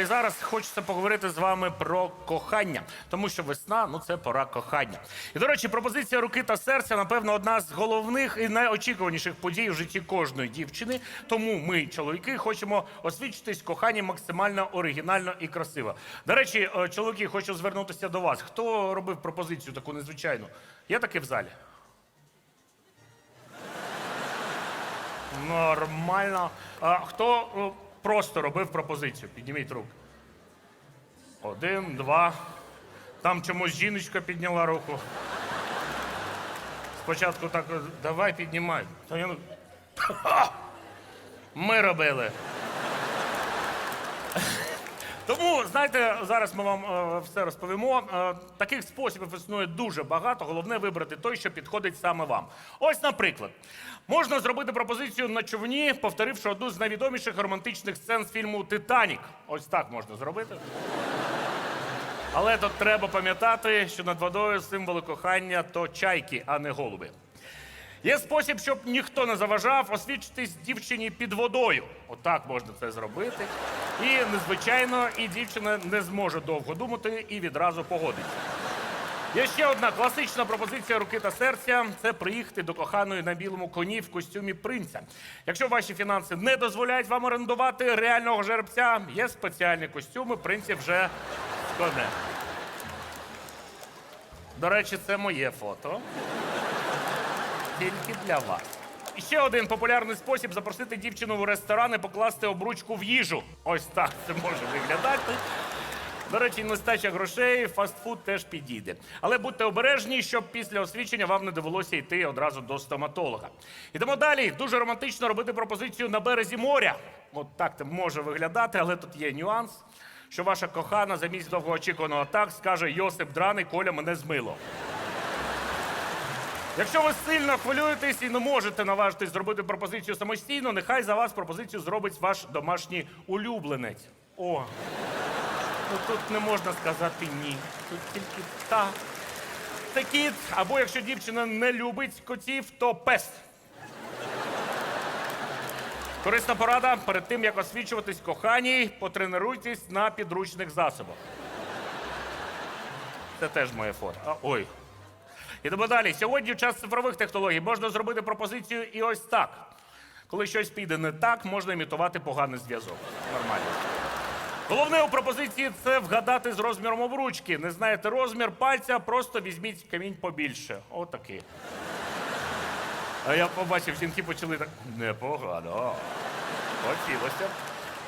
І зараз хочеться поговорити з вами про кохання, тому що весна ну це пора кохання. І до речі, пропозиція руки та серця, напевно, одна з головних і найочікуваніших подій в житті кожної дівчини. Тому ми, чоловіки, хочемо освідчитись в коханні максимально оригінально і красиво. До речі, е, чоловіки, хочу звернутися до вас. Хто робив пропозицію таку незвичайну? Є таке в залі? Нормально. А хто просто робив пропозицію? Підніміть руку. Один, два. Там чомусь жіночка підняла руку. Спочатку так, давай піднімай. Ми робили. Тому, знаєте, зараз ми вам е, все розповімо. Е, таких способів існує дуже багато. Головне вибрати той, що підходить саме вам. Ось, наприклад, можна зробити пропозицію на човні, повторивши одну з найвідоміших романтичних сцен з фільму Титанік. Ось так можна зробити. Але тут треба пам'ятати, що над водою символи кохання то чайки, а не голуби. Є спосіб, щоб ніхто не заважав освідчитись дівчині під водою. Отак можна це зробити. І незвичайно, і дівчина не зможе довго думати і відразу погодиться. Є ще одна класична пропозиція руки та серця це приїхати до коханої на білому коні в костюмі принця. Якщо ваші фінанси не дозволяють вам орендувати реального жеребця, є спеціальні костюми, принців вже з конем. До речі, це моє фото тільки для вас. І ще один популярний спосіб запросити дівчину в ресторан і покласти обручку в їжу. Ось так це може виглядати. До речі, нестача грошей, фастфуд теж підійде. Але будьте обережні, щоб після освідчення вам не довелося йти одразу до стоматолога. Ідемо далі. Дуже романтично робити пропозицію на березі моря. От так це може виглядати, але тут є нюанс, що ваша кохана замість довгоочікуваного так скаже Йосип Драний, Коля мене змило. Якщо ви сильно хвилюєтесь і не можете наважитись зробити пропозицію самостійно, нехай за вас пропозицію зробить ваш домашній улюбленець. О, ну тут не можна сказати ні. Тут тільки так. Це кіт, або якщо дівчина не любить котів, то пес. Корисна порада перед тим, як освічуватись коханій, потренуйтесь на підручних засобах. Це теж моє фото. А, ой, Ідемо далі. Сьогодні в час цифрових технологій можна зробити пропозицію і ось так. Коли щось піде не так, можна імітувати поганий зв'язок. Нормально. Головне у пропозиції це вгадати з розміром обручки. Не знаєте розмір пальця, просто візьміть камінь побільше. Отакий. А я побачив, жінки почали так. Непогано. Хотілося.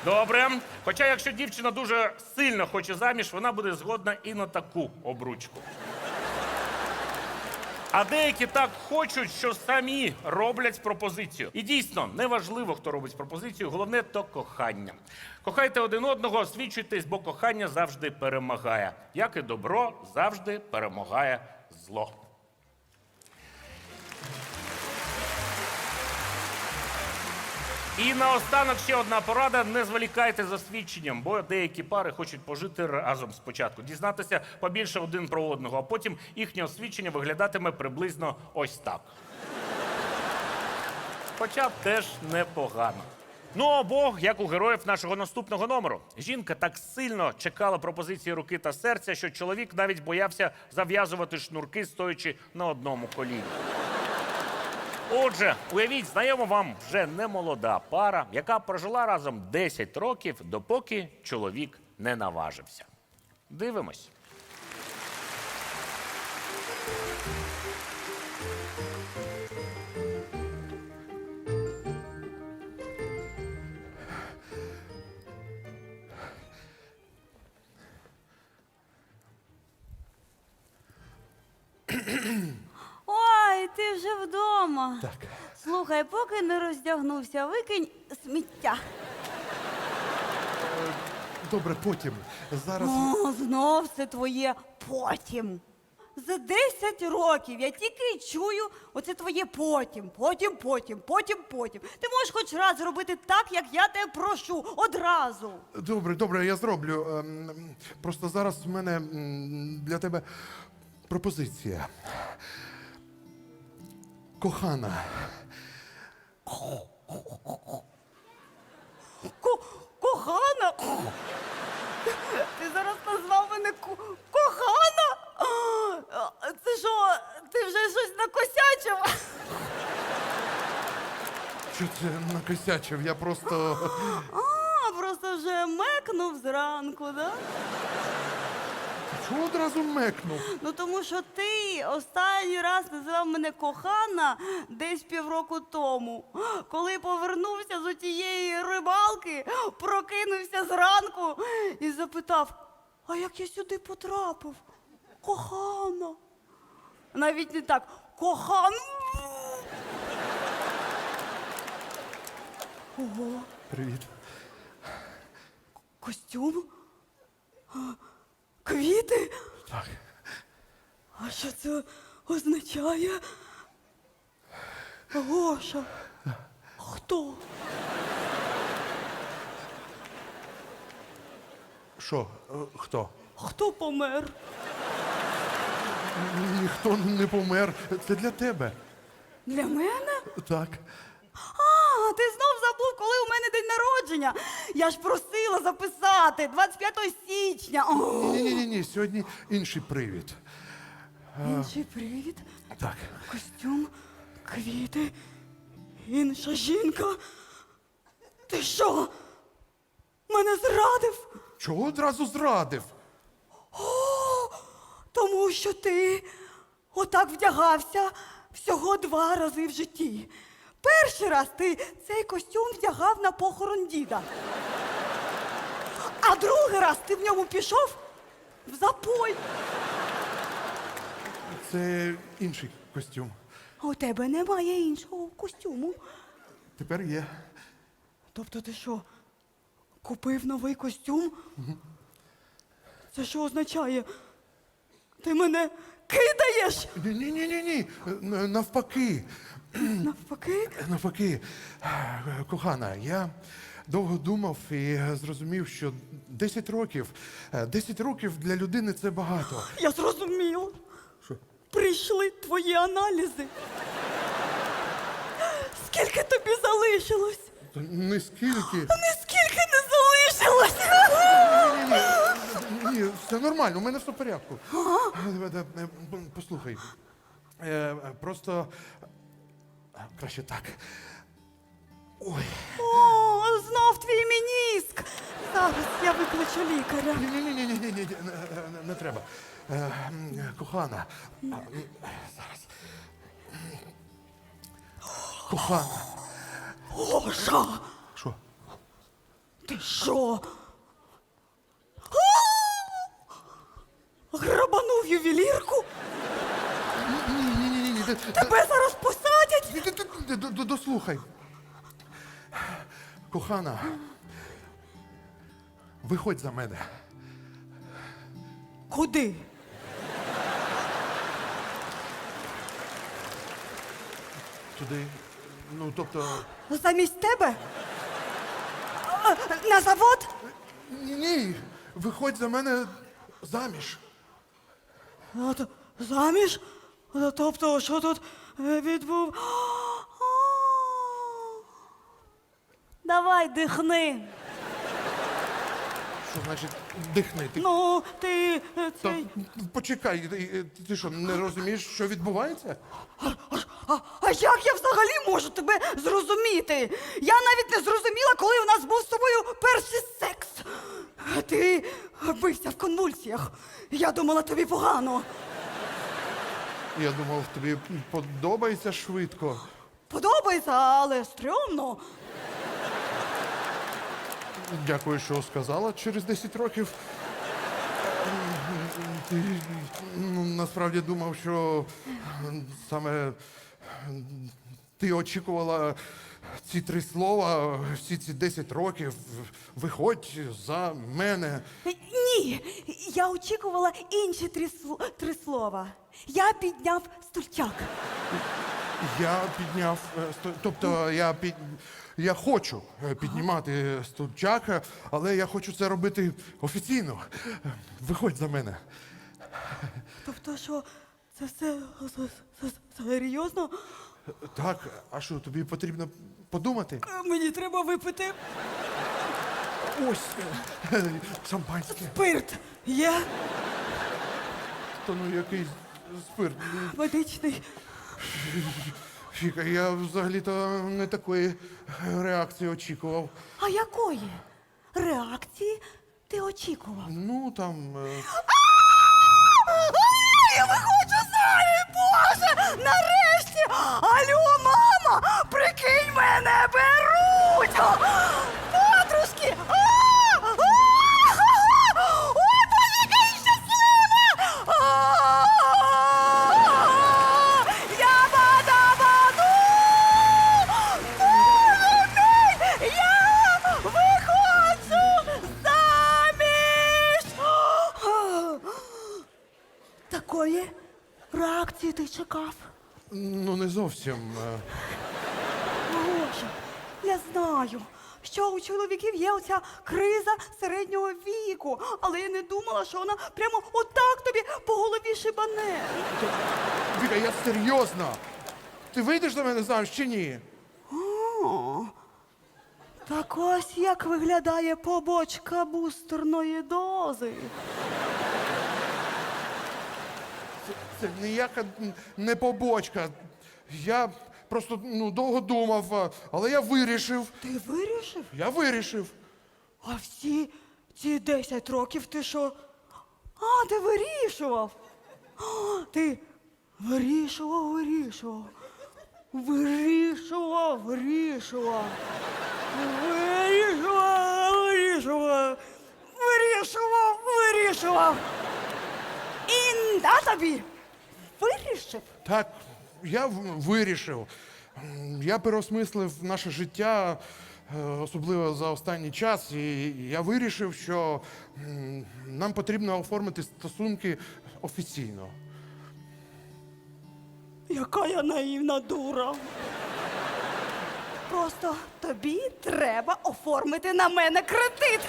Добре. Хоча, якщо дівчина дуже сильно хоче заміж, вона буде згодна і на таку обручку. А деякі так хочуть, що самі роблять пропозицію. І дійсно, неважливо, хто робить пропозицію, головне то кохання. Кохайте один одного, освічуйтесь, бо кохання завжди перемагає. Як і добро завжди перемагає зло. І наостанок ще одна порада: не зволікайте з освідченням, бо деякі пари хочуть пожити разом спочатку, дізнатися побільше один про одного, а потім їхнє освідчення виглядатиме приблизно ось так. Хоча б теж непогано. Ну або як у героїв нашого наступного номеру. Жінка так сильно чекала пропозиції руки та серця, що чоловік навіть боявся зав'язувати шнурки, стоячи на одному коліні. Отже, уявіть, знайома вам вже не молода пара, яка прожила разом 10 років, допоки чоловік не наважився. Дивимось. Так. Слухай, поки не роздягнувся, викинь сміття. Добре, потім. Зараз. О, знов це твоє потім. За 10 років я тільки й чую оце твоє потім, потім, потім, потім, потім. Ти можеш хоч раз зробити так, як я тебе прошу, одразу. Добре, добре, я зроблю. Ем, Просто зараз в мене м, для тебе пропозиція кохана. Ко- Кохана? Ти зараз назвав мене ко- кохана? Це що, ти вже щось накосячив? Що це накосячив? Я просто. А, просто вже мекнув зранку, да? Чого одразу мекнув? Ну тому що ти останній раз називав мене кохана десь півроку тому. Коли повернувся з отієї рибалки, прокинувся зранку і запитав: а як я сюди потрапив? Кохана. Навіть не так. Кохана. Ого, Привіт. костюм? Квіти? Так. А що це означає? Гоша. Хто? Що? Е, Хто? Хто помер? Ніхто не помер. Це для тебе. Для мене? Так. А, ти знов забув, коли у мене день народження. Я ж просила записати 25 січня. О, Ні, ні, ні, ні. Сьогодні інший привід. інший привід, Так. костюм, квіти, інша жінка. Ти що? Мене зрадив? Чого одразу зрадив? Тому що ти отак вдягався всього два рази в житті. Перший раз ти цей костюм вдягав на похорон діда. А другий раз ти в ньому пішов в запой. Це інший костюм. У тебе немає іншого костюму. Тепер є. Тобто ти що, купив новий костюм? Це що означає? Ти мене кидаєш? Ні, ні, ні, ні, ні. Навпаки. Навпаки? Навпаки, кохана, я довго думав і зрозумів, що 10 років, е, 10 років для людини це багато. Я зрозумів. Що? Прийшли твої аналізи. Скільки тобі залишилось? Та Не скільки. Не залишилось. Ні, все нормально, у мене все в порядку. Е, е, Послухай. е, Просто краще так. Ой. О, знов твій мініск. Зараз я викличу лікаря. Ні, ні, ні, ні, ні, ні, ні, не, треба. Е, Кохана. а, Зараз. Кохана. Гоша, Що? ти що? Грабанув ювелірку? Ні, ні, ні, ні. Тебе зараз посадять? Дослухай. Кохана. Виходь за мене. Куди? Туди. Ну, тобто. Замість тебе? На завод? Ні, ні. Виходь за мене заміж. То заміж? Тобто, що тут відбув? Давай дихни. Що значить дихни? Ти, Ну, ти е, Та, цей. почекай, ти, ти що, не розумієш, що відбувається? А, а як я взагалі можу тебе зрозуміти? Я навіть не зрозуміла, коли у нас був з тобою перший секс. Ти бився в конвульсіях. Я думала, тобі погано. Я думав, тобі подобається швидко. Подобається, але стрьомно. Дякую, що сказала через 10 років. Ти ну, насправді думав, що саме ти очікувала ці три слова, всі ці 10 років. Виходь за мене. Ні, я очікувала інші три, три слова. Я підняв стульчак. Я підняв, е, сто- тобто я під. Я хочу е, піднімати стульчак, е, але я хочу це робити офіційно. Е, Виходь за мене. Тобто, що це все серйозно? Так, а що, тобі потрібно подумати? Мені треба випити Ось е, е, шампанське. спирт. Є То ну який спирт. медичний. Фіка, я взагалі-то не такої реакції очікував. А якої реакції ти очікував? Ну там. е, Я виходжу заміж, Боже! Нарешті! Алло, мама! Прикинь, мене беруть! Ти чекав? Ну, не зовсім. е. Боже, я знаю, що у чоловіків є оця криза середнього віку, але я не думала, що вона прямо отак тобі по голові шибане. Віка, я серйозно. Ти вийдеш за мене заміж чи ні? О, так ось як виглядає побочка бустерної дози. Це ніяка не побочка. Я просто ну, довго думав, але я вирішив. Ти вирішив? Я вирішив. А всі ці 10 років ти що? А, ти вирішував. А, ти вирішував, вирішував. Вирішував, вирішував. Вирішував, вирішував. Вирішував, вирішував. І на тобі вирішив. Так, я вирішив. Я переосмислив наше життя, е, особливо за останній час, і я вирішив, що нам потрібно оформити стосунки офіційно. Яка я наївна дура. Просто тобі треба оформити на мене кредит.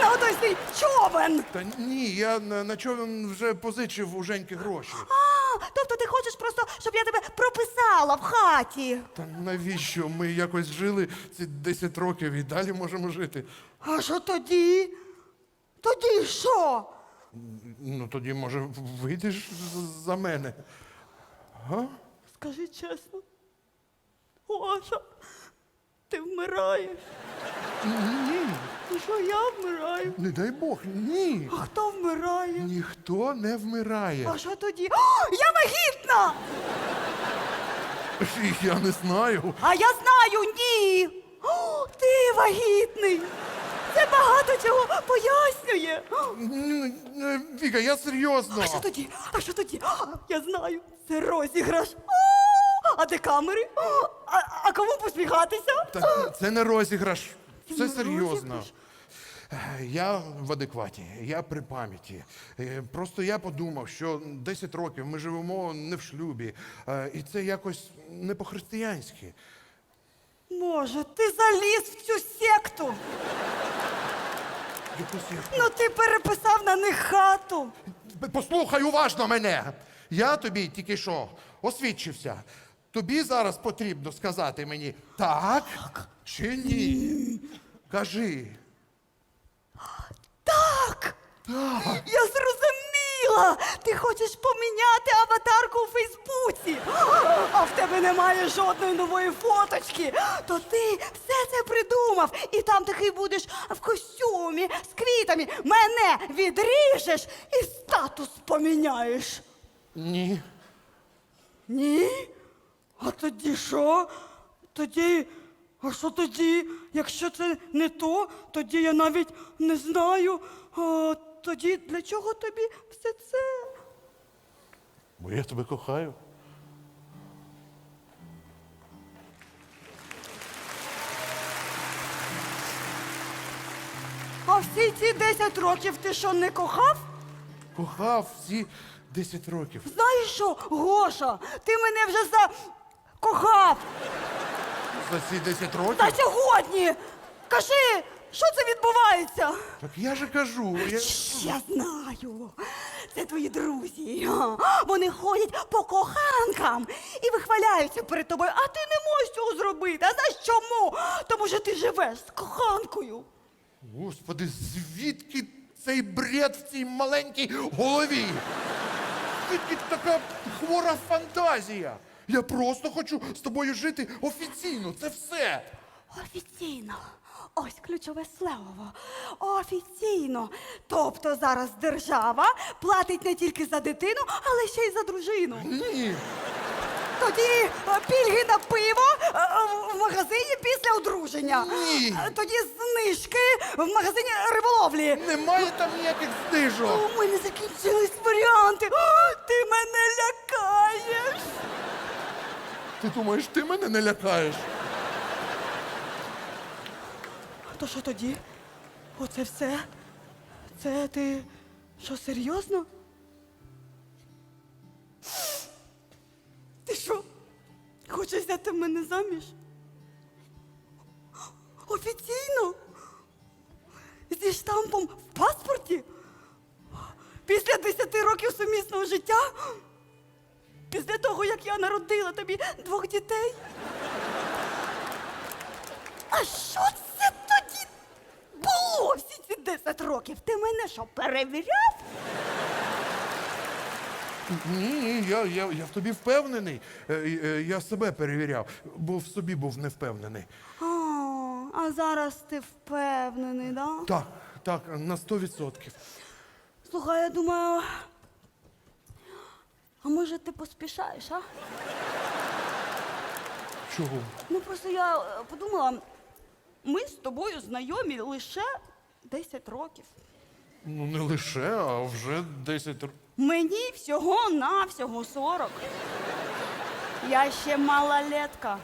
На отой свій човен. Та ні, я на, на човен вже позичив у Женьки гроші. А, тобто ти хочеш просто, щоб я тебе прописала в хаті. Та навіщо ми якось жили ці 10 років і далі можемо жити? А що тоді? Тоді що? Ну тоді, може, вийдеш з- за мене. Га? Скажи чесно. Гоша, ти вмираєш. Ні, І що я вмираю? не дай Бог, ні. А хто вмирає? Ніхто не вмирає. А що тоді? О, я вагітна! Я не знаю. А я знаю, ні. О, ти вагітний. Це багато чого пояснює. Н- е, Віка, я серйозно. А що тоді? А що тоді? А, Я знаю, це розіграш. О, А де камери? А, а кому посміхатися? Та це не розіграш. Це Це серйозно. розіграш? Я в адекваті, я при пам'яті. Е, Просто я подумав, що 10 років ми живемо не в шлюбі, е, і це якось не по-християнськи. Може, ти заліз в цю секту? Якось я- Ну ти переписав на них хату. Послухай уважно мене. Я тобі тільки що освідчився. Тобі зараз потрібно сказати мені так чи ні. Кажи. Так! Так. Я зрозуміла! Ти хочеш поміняти аватарку у Фейсбуці, а в тебе немає жодної нової фоточки. То ти все це придумав, і там такий будеш в костюмі з квітами. Мене відріжеш і статус поміняєш. Ні. Ні? А тоді що? Тоді. А що тоді? Якщо це не то, тоді я навіть не знаю. А, тоді для чого тобі все це? Бо я тебе кохаю. А всі ці 10 років ти що не кохав? Кохав всі 10 років. Знаєш що, Гоша, ти мене вже за кохав. За ці 10 років. Та сьогодні. Кажи, що це відбувається? Так я же кажу. Я... Я знаю. Це твої друзі. Вони ходять по коханкам і вихваляються перед тобою, а ти не можеш цього зробити. А знаєш чому? Тому що ти живеш з коханкою. Господи, звідки цей бред в цій маленькій голові? Звідки така хвора фантазія? Я просто хочу з тобою жити офіційно. Це все. Офіційно. Ось ключове слово. Офіційно. Тобто зараз держава платить не тільки за дитину, але ще й за дружину. Ні. Тоді е, пільги на пиво е, в магазині після одруження. Ні. Е, Тоді знижки в магазині риболовлі. Немає там ніяких знижок. У мене закінчились варіанти. О, ти мене лякаєш. Ти думаєш, ти мене не лякаєш? То що тоді? Оце все? Це ти що, серйозно? Ти що? Хочеш взяти мене заміж? Офіційно? Зі штампом в паспорті? Після 10 років сумісного життя? Після того, як я народила тобі двох дітей? А що це тоді було всі ці 10 років? Ти мене що, перевіряв? Ні, я, я, я в тобі впевнений. Е, е, Я себе перевіряв, бо в собі був не впевнений. А, а зараз ти впевнений, да? Так, так, на 100%. Слухай, я думаю. А може ти поспішаєш, а? Чого? Ну просто я е, подумала, ми з тобою знайомі лише 10 років. Ну не лише, а вже 10 років. Мені всього навсього 40. Я ще малолетка.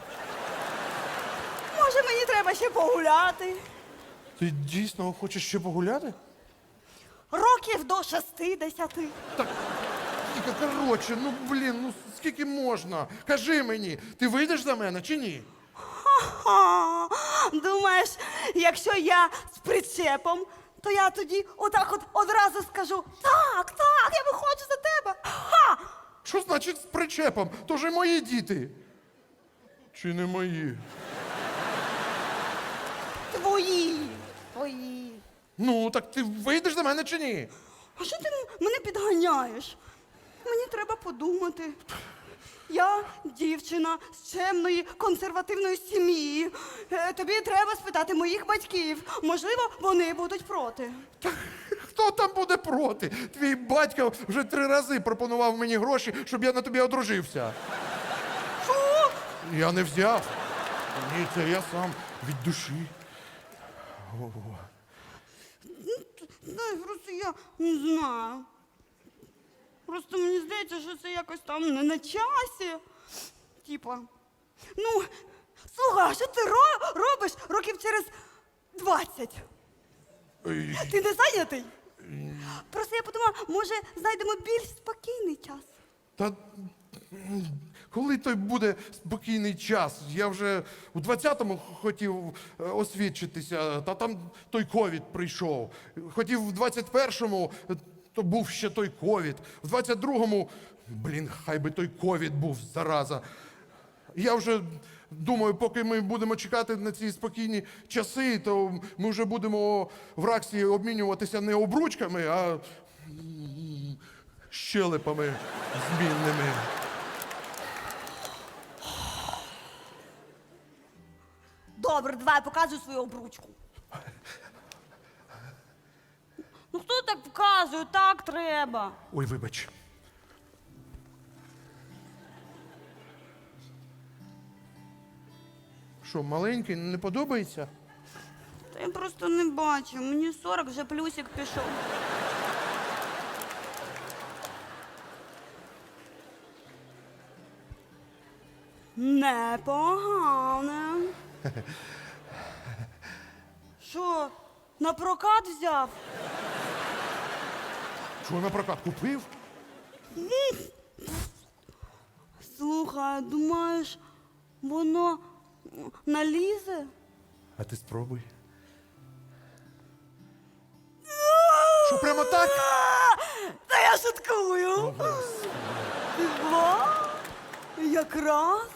Може, мені треба ще погуляти? Ти дійсно хочеш ще погуляти? Років до 60. Тільки коротше, ну блін, ну скільки можна? Кажи мені, ти вийдеш за мене чи ні? Ха, думаєш, якщо я з причепом, то я тоді отак от одразу скажу: так, так, я виходжу за тебе. Ха! Що значить з причепом? То ж і мої діти. Чи не мої? Твої. Твої. Ну, так ти вийдеш за мене чи ні? А що ти мене підганяєш? Мені треба подумати. Я дівчина з чемної консервативної сім'ї. Е, Тобі треба спитати моїх батьків. Можливо, вони будуть проти. Хто там буде проти? Твій батько вже три рази пропонував мені гроші, щоб я на тобі одружився. Що? Я не взяв. Ні, це я сам від душі. Знаєш, просто я не знаю. Просто мені здається, що це якось там не на часі. Типа. Ну, слухай, а що ти ро- робиш років через 20? Ей, Ти не зайнятий? Просто я подумала, може, знайдемо більш спокійний час. Та коли той буде спокійний час? Я вже у 20-му хотів е, освідчитися, та там той ковід прийшов. Хотів в 21-му, е, то був ще той ковід. В 22-му, блін, хай би той ковід був, зараза. Я вже думаю, поки ми будемо чекати на ці спокійні часи, то ми вже будемо в Раксі обмінюватися не обручками, а щелепами змінними. Добре, давай показуй свою обручку. Ну хто так показує? Так треба. Ой, вибач. Що, маленький, не подобається? Та я просто не бачу. Мені 40 вже плюсик пішов. Непогане. Що, на прокат взяв? Що на прокат купив? Слухай, думаєш, воно налізе? А ти спробуй. Що прямо так? Та я шуткую. Два? Якраз.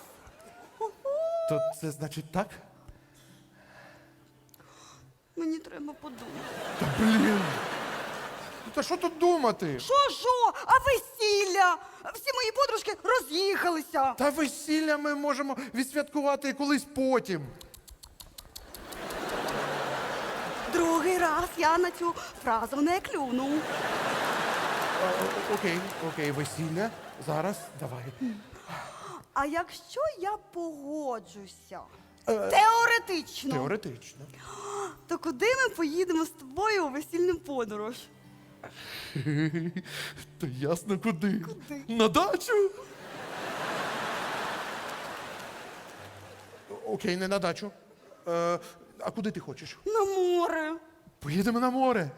То це значить так? Мені треба подумати. Та блін. Та що тут думати? Що, що? А весілля? Всі мої подружки роз'їхалися. Та весілля ми можемо відсвяткувати колись потім. Другий раз я на цю фразу не клюну. А, о- Окей, окей, весілля. Зараз давай. А якщо я погоджуся? Теоретично. Теоретично. То куди ми поїдемо з тобою у весільну подорож? Та ясно куди. Куди? На дачу. Окей, не на дачу. Е, а куди ти хочеш? На море. Поїдемо на море.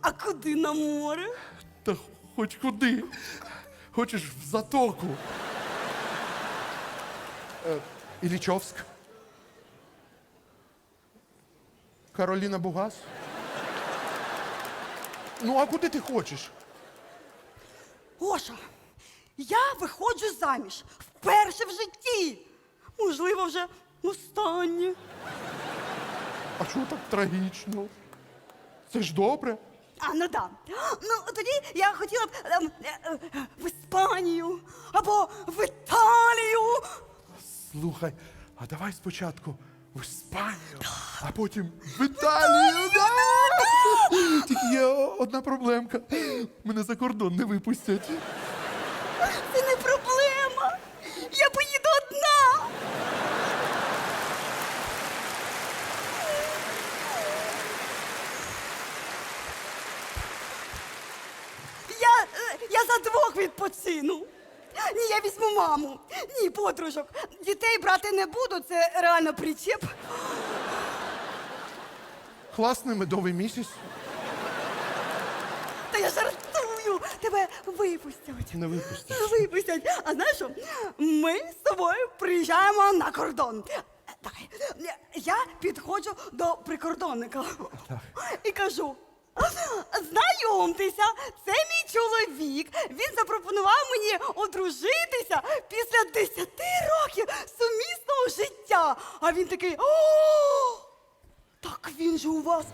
А куди на море? Та хоч куди. Хочеш в затоку. Е, Іллічовськ. Кароліна Бугас. Ну, а куди ти хочеш? Гоша, я виходжу заміж вперше в житті. Можливо, вже останнє. А чого так трагічно? Це ж добре. А, ну да. Ну, тоді я хотіла б ем, е, е, в Іспанію або в Італію. Слухай, а давай спочатку в Іспанію, а потім в Італію. Одна проблемка. Мене за кордон не випустять. Це не проблема. Я поїду одна. Я, е, я за двох відпочину. Ні, я візьму маму. Ні, подружок. Дітей брати не буду, це реально причеп. Класний медовий місяць. Та я жартую. Тебе випустять. Не випустять. Випустять. А знаєш що? Ми з тобою приїжджаємо на кордон. Давай. Я підходжу до прикордонника і кажу. Знайомтеся, це мій чоловік. Він запропонував мені одружитися після 10 років сумісного життя. А він такий. О! Так він же у вас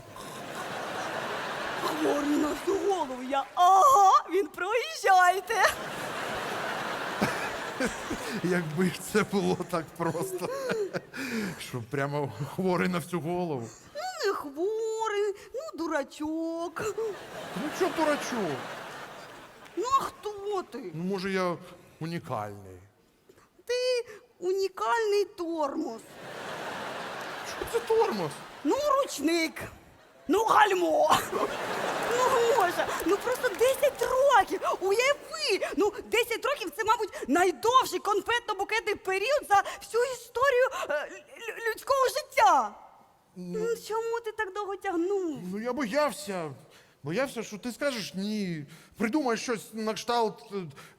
Говорю на всю голову. Я ага, він проїжджайте. Якби це було так просто. Що прямо хворий на всю голову. Ну, не хворий, ну, дурачок. Ну що дурачок? Ну, а хто ти? Ну, може, я унікальний. Ти унікальний тормоз. Що це тормоз? Ну, ручник. Ну, гальмо. Ну, Гоша, ну просто 10 років. Уяви. Ну, 10 років це, мабуть, найдовший конфетно-букетний період за всю історію е, лю- людського життя. Ну, чому ти так довго тягнув? Ну я боявся. Боявся, що ти скажеш ні. Придумаєш щось на кшталт е,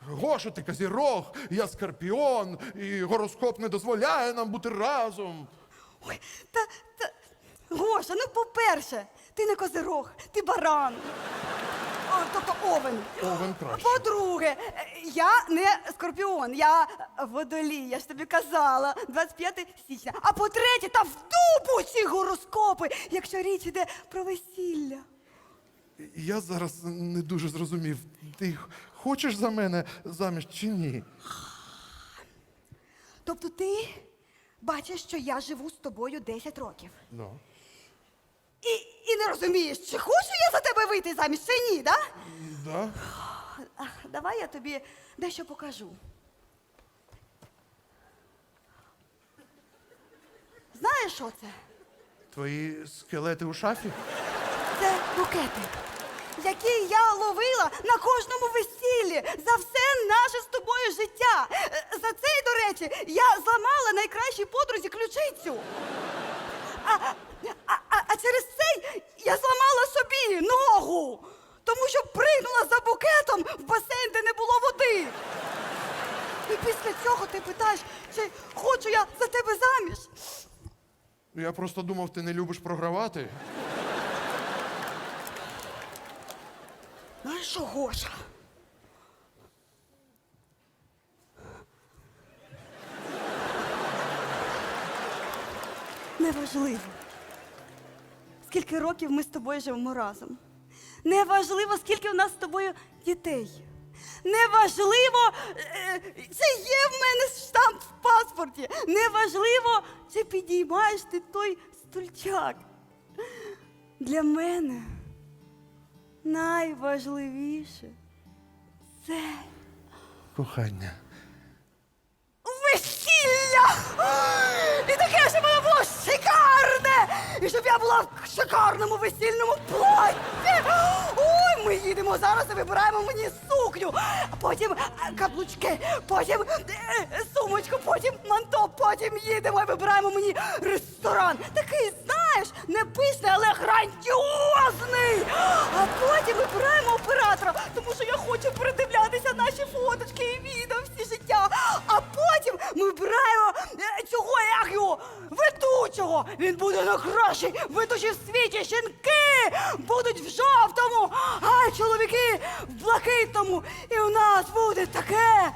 Гоша, ти казірог, я скорпіон, і гороскоп не дозволяє нам бути разом. Ой, та, та, Гоша, ну по-перше, ти не козирог, ти баран. О, тобто овен. Овен краще. По-друге, я не скорпіон, я водолій, я ж тобі казала, 25 січня. А по-третє, та в дупу ці гороскопи, якщо річ іде про весілля. Я зараз не дуже зрозумів. Ти хочеш за мене заміж чи ні? Тобто ти бачиш, що я живу з тобою 10 років. Ну. І, і не розумієш, чи хочу я за тебе вийти заміж, чи ні, да? Да? А, Давай я тобі дещо покажу. Знаєш, що це? Твої скелети у шафі? Це букети, які я ловила на кожному весіллі за все наше з тобою життя. Е, За це, до речі, я зламала найкращій подрузі ключицю. А, а, а, через це я зламала собі ногу, тому що пригнула за букетом в басейн, де не було води. І після цього ти питаєш, чи хочу я за тебе заміж. Я просто думав, ти не любиш програвати. Знаєш що, Гоша? Неважливо. Скільки років ми з тобою живемо разом. Неважливо, скільки в нас з тобою дітей. Неважливо, це є в мене штамп в паспорті. Неважливо, чи підіймаєш ти той стульчак. Для мене найважливіше це Кохання. Весілля! І таке, щоб воно було шикарне! І щоб я була в шикарному весільному платі! Ой, ми їдемо зараз і вибираємо мені сукню, а потім е, каблучки, потім е, сумочку, потім манто, потім їдемо і вибираємо мені ресторан. Такий, знаєш, не пишний, але грандіозний! А потім вибираємо оператора, Він буде найкращий ведучий в світі. Жінки будуть в жовтому, а чоловіки в блакитному. І у нас буде таке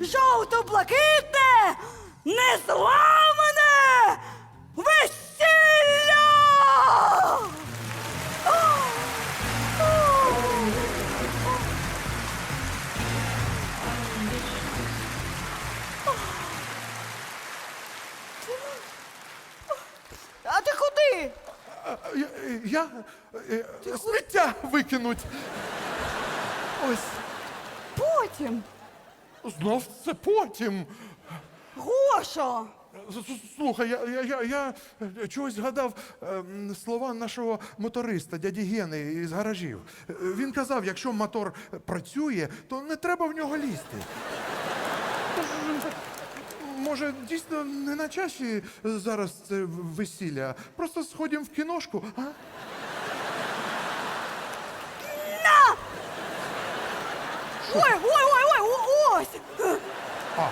жовто-блакитне, незламане Я, е, сміття викинуть. Ось, Потім. знов це потім. С- с- Слухай, я, я, я, я е, чогось згадав ем, слова нашого моториста, дяді Гени із гаражів. Е, Він казав, якщо мотор працює, то не треба в нього лізти. Може, дійсно не на часі зараз це весілля. Просто сходимо в кіношку, а? Ой, ой, ой, ой, о- ось! А.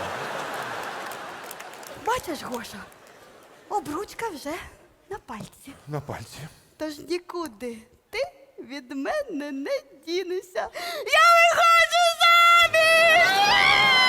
Бачиш, Гоша, обручка вже на пальці. На пальці. Тож нікуди ти від мене не дінешся. Я виходжу заміж!